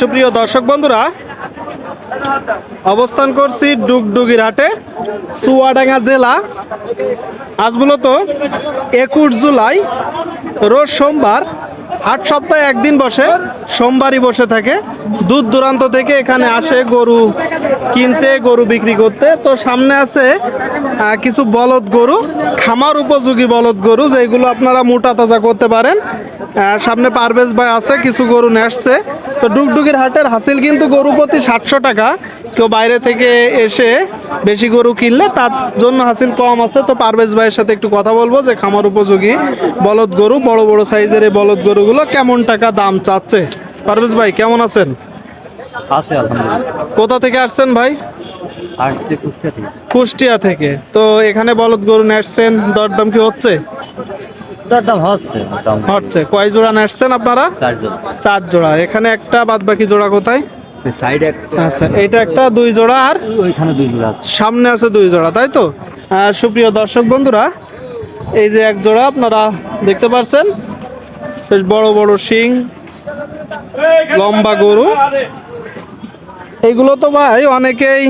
সুপ্রিয় দর্শক বন্ধুরা, অবস্থান করছি ডুগডুগির হাটে চুয়াডাঙ্গা জেলা। আজ মূলত একুশ জুলাই, রোজ সোমবার, হাট সপ্তাহে একদিন বসে, সোমবারই বসে থাকে। দূর দূরান্ত থেকে এখানে আসে গরু কিনতে, গরু বিক্রি করতে। তো সামনে আছে কিছু বলদ গরু খামার উপযোগী বলদ গরু যেগুলো আপনারা মোটা তাজা করতে পারেন। সামনে পারভেজ ভাই আছে কিছু গরু নেসছে তো ডুগডুগির হাটের হাসিল কিন্তু গরু প্রতি সাতশো টাকা। কেউ বাইরে থেকে এসে বেশি গরু কিনলে তার জন্য হাসিল কম আছে। তো পারভেজ ভাইয়ের সাথে একটু কথা বলব যে খামার উপযোগী বলদ গরু বড় বড় সাইজের এই বলদ গরুগুলো কেমন টাকা দাম চাচ্ছে? পারভেজ ভাই কেমন আছেন? আছে আলহামদুলিল্লাহ। কোথা থেকে আসছেন ভাই? আসছে কুষ্টিয়া থেকে। কুষ্টিয়া থেকে। তো এখানে বলদ গরু নেসছেন দরদাম কি হচ্ছে? তার দাম হচ্ছে হচ্ছে। কয় জোড়া নেসছেন আপনারা? চারজন চার জোড়া। এখানে একটা বাদ বাকি জোড়া কোথায়? সাইডে একটা আচ্ছা এটা একটা দুই জোড়া আর? ওইখানে দুই জোড়া সামনে আছে দুই জোড়া তাই তো? সুপ্রিয় দর্শক বন্ধুরা এই যে এক জোড়া আপনারা দেখতে পাচ্ছেন। বেশ বড় বড় শিং লম্বা গরু। এইগুলো তো ভাই অনেকেই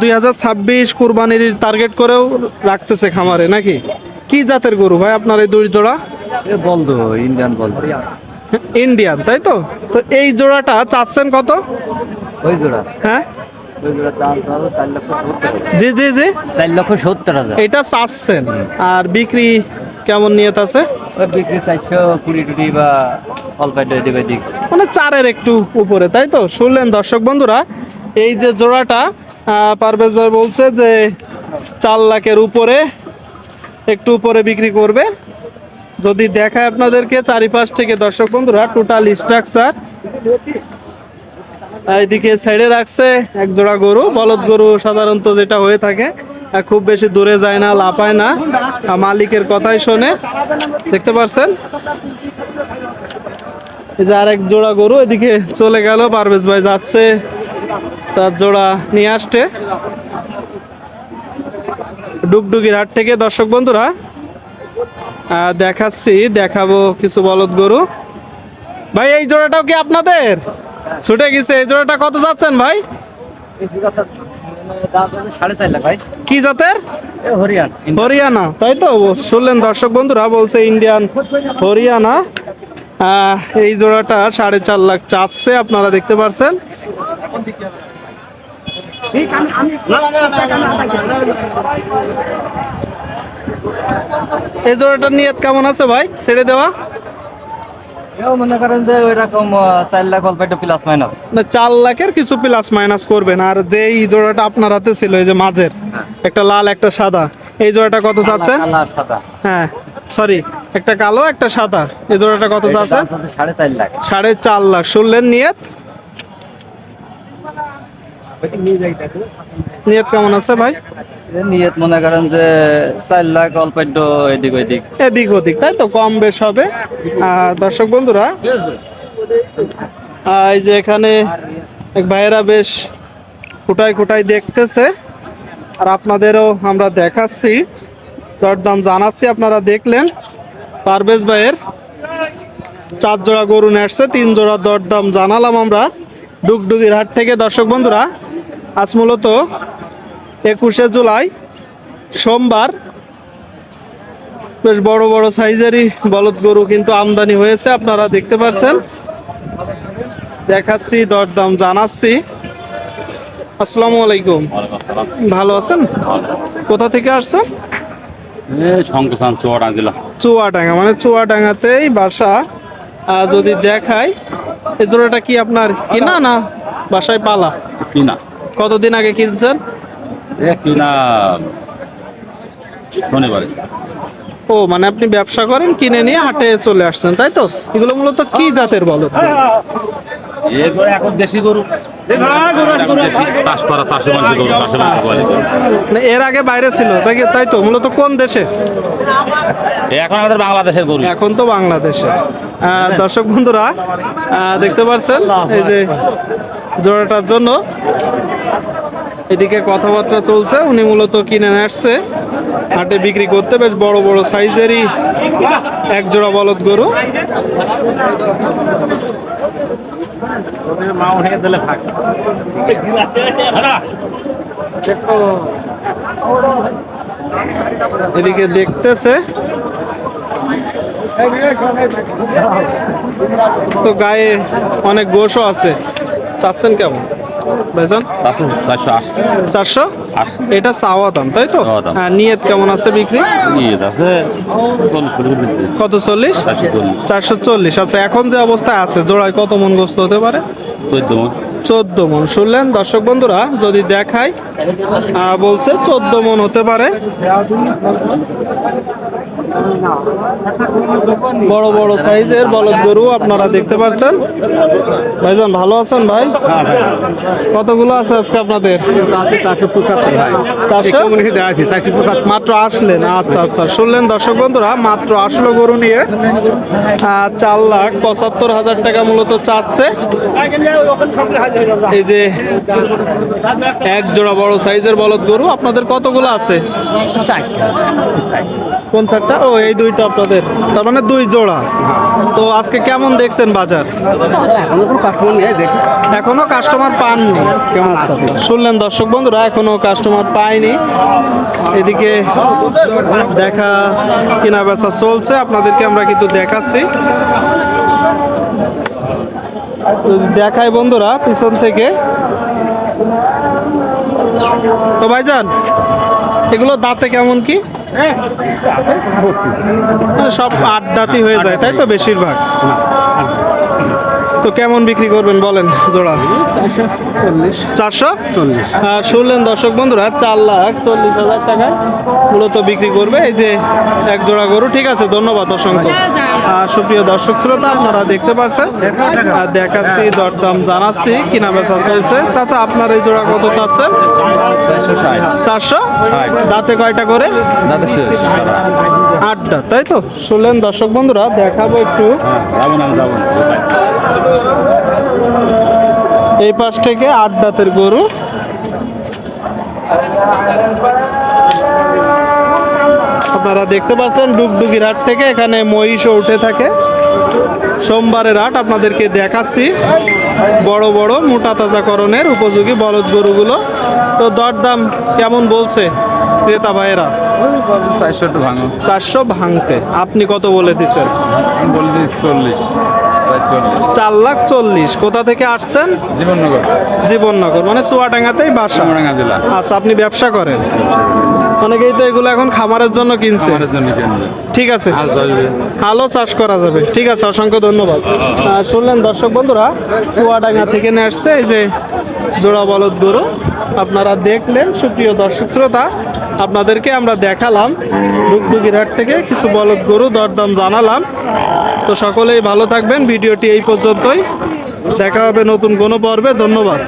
দুই হাজার ছাব্বিশ কুরবানির টার্গেট করেও রাখতেছে খামারে নাকি? কি জাতের গরু ভাই আপনার এই দুই জোড়া? বলদো ইন্ডিয়ান বলদো। ইন্ডিয়ান তাই তো? তো এই জোড়াটা চাচ্ছেন কত? ওই জোড়া। হ্যাঁ। জি জি জি। চার লক্ষ সত্তর হাজার। এটা চাচ্ছেন। আর বিক্রি কেমন নিয়ত আছে? বিক্রি চারশো কুড়ি টুড়ি বা অল্প মানে চারের একটু উপরে তাই তো? শুনলেন দর্শক বন্ধুরা এই যে জোড়াটা পারভেজ ভাই বলছে যে চার লাখের উপরে একটু উপরে বিক্রি করবে। যদি দেখায় আপনাদেরকে, চারিপাশ থেকে দর্শক বন্ধুরা টোটাল স্ট্রাকচার এইদিকে সাইডে রাখছে এক জোড়া গরু। বলদ গরু সাধারণত যেটা হয়ে থাকে খুব বেশি দূরে যায় না লাপায় না। মালিকের কথাই শোনে। দেখতে পাচ্ছেন এই যে আরেক জোড়া গরু, এদিকে চলে গেল, পারভেজ ভাই যাচ্ছে। তার জোড়া নিয়ে আসতে ডুগডুগির হাট থেকে দর্শক বন্ধুরা দেখাচ্ছি, দেখাবো কিছু বলদ গরু। ভাই, এই জোড়াটাও কি আপনাদের? ছুটে গেছে, এই জোড়াটা কত যাচ্ছেন ভাই? কি জাতের? হরিয়ান। তাই তো? শুনলেন দর্শক বন্ধুরা, বলছে ইন্ডিয়ান হরিয়ানা। এই জোড়াটা সাড়ে চার লাখ চাচ্ছে আপনারা দেখতে পারছেন। এই জোড়াটার নিয়ত কেমন আছে ভাই? ছেড়ে দেওয়া। মনে করেন যে চার লাখ অল্প একটা প্লাস মাইনাস না চার লাখের কিছু প্লাস মাইনাস করবেন। আর যে এই জোড়াটা আপনার হাতে ছিল এই যে মাঝের একটা লাল একটা সাদা এই জোড়াটা কত চাচ্ছে? হ্যাঁ সরি একটা কালো একটা সাদা। এই জোড়াটা কত এটার চাচ্ছে সাড়ে চার লাখ। সাড়ে চার লাখ। শুনলেন নিয়ত? নিয়ত কেমন আছে ভাই? নিয়ত মনে করেন যে চার লাখ অল্প একটু এদিক ওইদিক। এদিক ওদিক তাই তো? কম বেশ হবে। দর্শক বন্ধুরা এই যে এখানে এক ভাইয়েরা বেশ খুঁটায় খুঁটায় দেখতেছে। আর আপনাদেরও আমরা দেখাচ্ছি। দরদাম জানাচ্ছি আপনারা দেখলেন। পারভেজ ভাইয়ের চার জোড়া গরু নেসছে তিন জোড়া দরদাম জানালাম আমরা ডুগডুগির হাট থেকে। দর্শক বন্ধুরা, আজ মূলত একুশে জুলাই, সোমবার। বেশ বড় বড় সাইজেরই বলদ গরু কিন্তু আমদানি হয়েছে, আপনারা দেখতে পাচ্ছেন। দেখাচ্ছি, দরদাম জানাচ্ছি। আসসালামু আলাইকুম। ভালো আছেন? কোথা থেকে আসছেন? চুয়াডাঙ্গা মানে চুয়াডাঙ্গাতেই বাসা আহ, যদি দেখায় এই জোড়াটা কি আপনার কিনা না বাসায় পালা? কিনা। কতদিন আগে কিনছেন? কিনা শনিবারে। ও মানে আপনি ব্যবসা করেন কিনে নিয়ে হাটে চলে আসছেন তাই তো? এগুলো মূলত কি জাতের বলো এখন দেশি গরু। চাষ করা চাষে মানুষ গরু চাষে মানুষ এর আগে বাইরে ছিল তাই তাই তো মূলত কোন দেশে? এখন আমাদের বাংলাদেশের গরু। এখন তো বাংলাদেশে। দর্শক বন্ধুরা দেখতে পাচ্ছেন এই যে জোড়াটার জন্য। এদিকে কথাবার্তা চলছে উনি মূলত কিনে আসছে। হাটে বিক্রি করতে বেশ বড় বড় সাইজেরই এক জোড়া বলদ গরু। মা উঠে দিলে ভাগ। এদিকে দেখতেছে। তো গায়ে অনেক গোশও আছে। চাচ্ছেন কেমন? ভাইজান? চারশো এটা চাওয়া দাম তাই তো? হ্যাঁ নিয়ত কেমন আছে বিক্রি? কত চল্লিশ? চারশো চল্লিশ। আচ্ছা এখন যে অবস্থায় আছে জোড়ায় কত মন গোস্ত হতে পারে? চোদ্দ মন। চোদ্দ মন। শুনলেন দর্শক বন্ধুরা যদি দেখায় বলছে চোদ্দ মন হতে পারে। বড় বড় সাইজের বলদ গরু আপনারা দেখতে পাচ্ছেন। ভাইজান ভালো আছেন ভাই? কতগুলো আছে আজকে আপনাদের? মাত্র আসলেন আচ্ছা আচ্ছা। শুনলেন দর্শক বন্ধুরা মাত্র আসলো গরু নিয়ে। চার লাখ পঁচাত্তর হাজার টাকা মূলত চাচ্ছে। এই যে এক জোড়া বড় সাইজের বলদ গরু আপনাদের কতগুলো আছে? কোন চারটা ও, এই দুইটা আপনাদের। তার মানে দুই জোড়া। তো আজকে কেমন দেখছেন বাজার? এখনও কাস্টমার পাননি। কেমন শুনলেন দর্শক বন্ধুরা, এখনও কাস্টমার পাইনি এদিকে দেখা কেনা বেচা চলছে। আপনাদেরকে আমরা কিন্তু দেখাচ্ছি। দেখায় বন্ধুরা, পিছন থেকে। তো ভাইজান এগুলো দাঁতে কেমন কি? মানে সব আট দাঁতই হয়ে যায় তাই তো বেশিরভাগ? তো কেমন বিক্রি করবেন বলেন জোড়া? চারশো? চল্লিশ শুনলেন দর্শক বন্ধুরা চার লাখ চল্লিশ হাজার টাকায় মূলত বিক্রি করবে। এই যে এক জোড়া গরু ঠিক আছে ধন্যবাদ অসংখ্য। আর সুপ্রিয় দর্শক শ্রোতা আপনারা দেখতে পাচ্ছেন আর দেখাচ্ছি দরদাম জানাচ্ছি কিনা বেচা চলছে। চাচা আপনার এই জোড়া কত চাচ্ছেন? চারশো দাঁতে কয়টা করে? আটটা তাই তো? শুনলেন দর্শক বন্ধুরা দেখাবো একটু। না এই পাশ থেকে আট দাঁতের গরু। আপনারা দেখতে পাচ্ছেন ডুগডুগির হাট থেকে এখানে মহিষও উঠে থাকে। সোমবারের হাট আপনাদেরকে দেখাচ্ছি। বড় বড় মোটা তাজাকরণের উপযোগী বলদ গরুগুলো। তো দরদাম কেমন বলছে ক্রেতা ভাইয়েরা? চারশো ভাঙো। চারশো ভাঙতে। আপনি কত বলে দিচ্ছেন? বলে দিচ্ছি চল্লিশ। চার লাখ চল্লিশ। কোথা থেকে আসছেন? জীবননগর। জীবননগর। মানে চুয়াডাঙ্গাতেই বাসা? জেলা। আচ্ছা আপনি ব্যবসা করেন? অনেকেই তো এগুলো এখন খামারের জন্য কিনছে। ঠিক আছে। আলো চাষ করা যাবে। ঠিক আছে অসংখ্য ধন্যবাদ। শুনলেন দর্শক বন্ধুরা চুয়াডাঙ্গা থেকে নিয়ে আসছে এই যে জোড়া বলদ গরু। আপনারা দেখলেন সুপ্রিয় দর্শক শ্রোতা আপনাদেরকে আমরা দেখালাম ডুগডুগিরহাট থেকে কিছু বলদ গরু দরদাম জানালাম। তো সকলেই ভালো থাকবেন। ভিডিওটি এই পর্যন্তই। দেখা হবে নতুন কোনো পর্বে। ধন্যবাদ।